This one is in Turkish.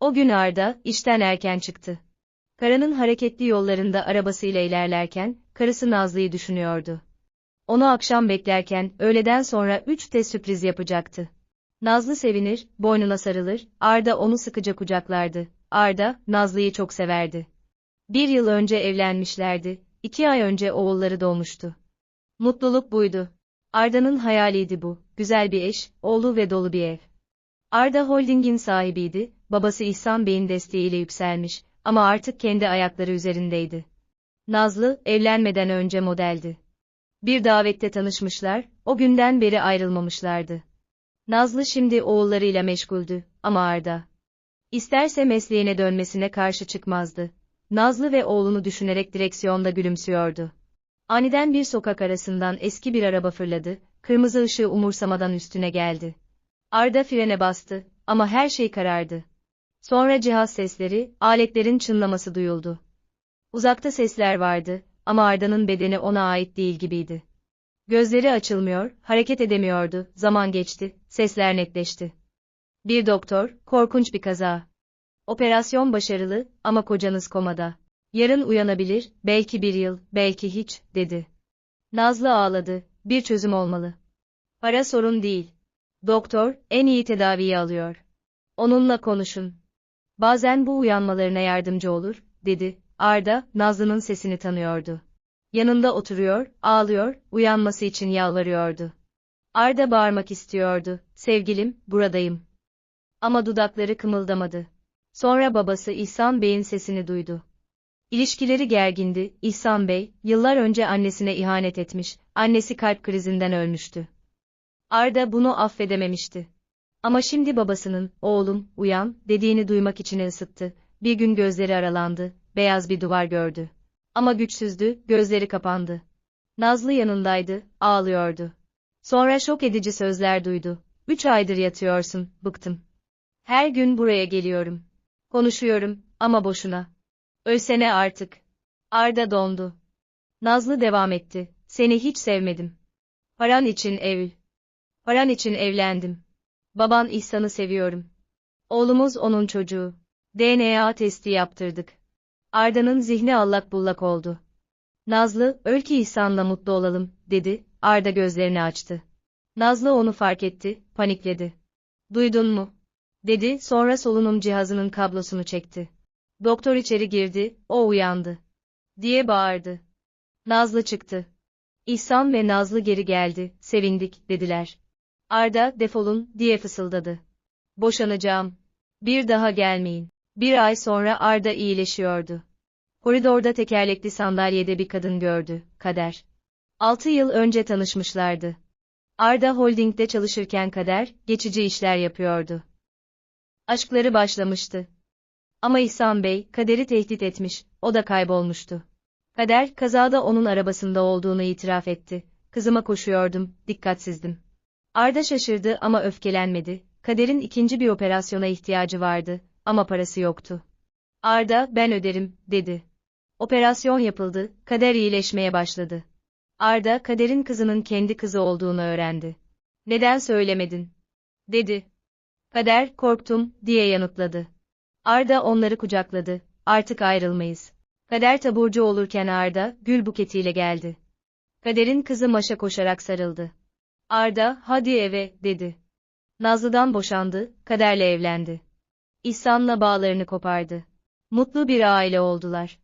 O gün Arda, işten erken çıktı. Karanın hareketli yollarında arabasıyla ilerlerken, karısı Nazlı'yı düşünüyordu. Onu akşam beklerken, öğleden sonra üç de sürpriz yapacaktı. Nazlı sevinir, boynuna sarılır, Arda onu sıkıca kucaklardı. Arda, Nazlı'yı çok severdi. Bir yıl önce evlenmişlerdi, iki ay önce oğulları doğmuştu. Mutluluk buydu. Arda'nın hayaliydi bu, güzel bir eş, oğlu ve dolu bir ev. Arda Holding'in sahibiydi, babası İhsan Bey'in desteğiyle yükselmiş ama artık kendi ayakları üzerindeydi. Nazlı, evlenmeden önce modeldi. Bir davette tanışmışlar, o günden beri ayrılmamışlardı. Nazlı şimdi oğullarıyla meşguldü, ama Arda. İsterse mesleğine dönmesine karşı çıkmazdı. Nazlı ve oğlunu düşünerek direksiyonda gülümsüyordu. Aniden bir sokak arasından eski bir araba fırladı, kırmızı ışığı umursamadan üstüne geldi. Arda frene bastı, ama her şey karardı. Sonra cihaz sesleri, aletlerin çınlaması duyuldu. Uzakta sesler vardı, ama Arda'nın bedeni ona ait değil gibiydi. Gözleri açılmıyor, hareket edemiyordu, zaman geçti, sesler netleşti. Bir doktor, korkunç bir kaza. Operasyon başarılı, ama kocanız komada. Yarın uyanabilir, belki bir yıl, belki hiç, dedi. Nazlı ağladı, bir çözüm olmalı. Para sorun değil. Doktor, en iyi tedaviyi alıyor. Onunla konuşun. Bazen bu uyanmalarına yardımcı olur, dedi. Arda, Nazlı'nın sesini tanıyordu. Yanında oturuyor, ağlıyor, uyanması için yalvarıyordu. Arda bağırmak istiyordu. Sevgilim, buradayım. Ama dudakları kımıldamadı. Sonra babası İhsan Bey'in sesini duydu. İlişkileri gergindi, İhsan Bey, yıllar önce annesine ihanet etmiş, annesi kalp krizinden ölmüştü. Arda bunu affedememişti. Ama şimdi babasının, oğlum, uyan, dediğini duymak için ısıttı. Bir gün gözleri aralandı, beyaz bir duvar gördü. Ama güçsüzdü, gözleri kapandı. Nazlı yanındaydı, ağlıyordu. Sonra şok edici sözler duydu. Üç aydır yatıyorsun, bıktım. Her gün buraya geliyorum. Konuşuyorum, ama boşuna. Ölsene artık. Arda dondu. Nazlı devam etti. Seni hiç sevmedim. Paran için evl. Paran için evlendim. Baban İhsan'ı seviyorum. Oğlumuz onun çocuğu. DNA testi yaptırdık. Arda'nın zihni allak bullak oldu. Nazlı, öl ki İhsan'la mutlu olalım, dedi, Arda gözlerini açtı. Nazlı onu fark etti, panikledi. Duydun mu? Dedi, sonra solunum cihazının kablosunu çekti. Doktor içeri girdi, o uyandı. Diye bağırdı. Nazlı çıktı. İhsan ve Nazlı geri geldi, sevindik, dediler. Arda, defolun, diye fısıldadı. Boşanacağım. Bir daha gelmeyin. Bir ay sonra Arda iyileşiyordu. Koridorda tekerlekli sandalyede bir kadın gördü, Kader. Altı yıl önce tanışmışlardı. Arda Holding'de çalışırken Kader, geçici işler yapıyordu. Aşkları başlamıştı. Ama İhsan Bey, Kader'i tehdit etmiş, o da kaybolmuştu. Kader, kazada onun arabasında olduğunu itiraf etti. Kızıma koşuyordum, dikkatsizdim. Arda şaşırdı ama öfkelenmedi. Kader'in ikinci bir operasyona ihtiyacı vardı ama parası yoktu. Arda, ben öderim, dedi. Operasyon yapıldı, Kader iyileşmeye başladı. Arda, Kader'in kızının kendi kızı olduğunu öğrendi. Neden söylemedin? dedi. Kader, korktum, diye yanıtladı. Arda onları kucakladı. Artık ayrılmayız. Kader taburcu olurken Arda, gül buketiyle geldi. Kader'in kızı Maşa koşarak sarıldı. Arda, hadi eve, dedi. Nazlı'dan boşandı, Kader'le evlendi. İhsan'la bağlarını kopardı. Mutlu bir aile oldular.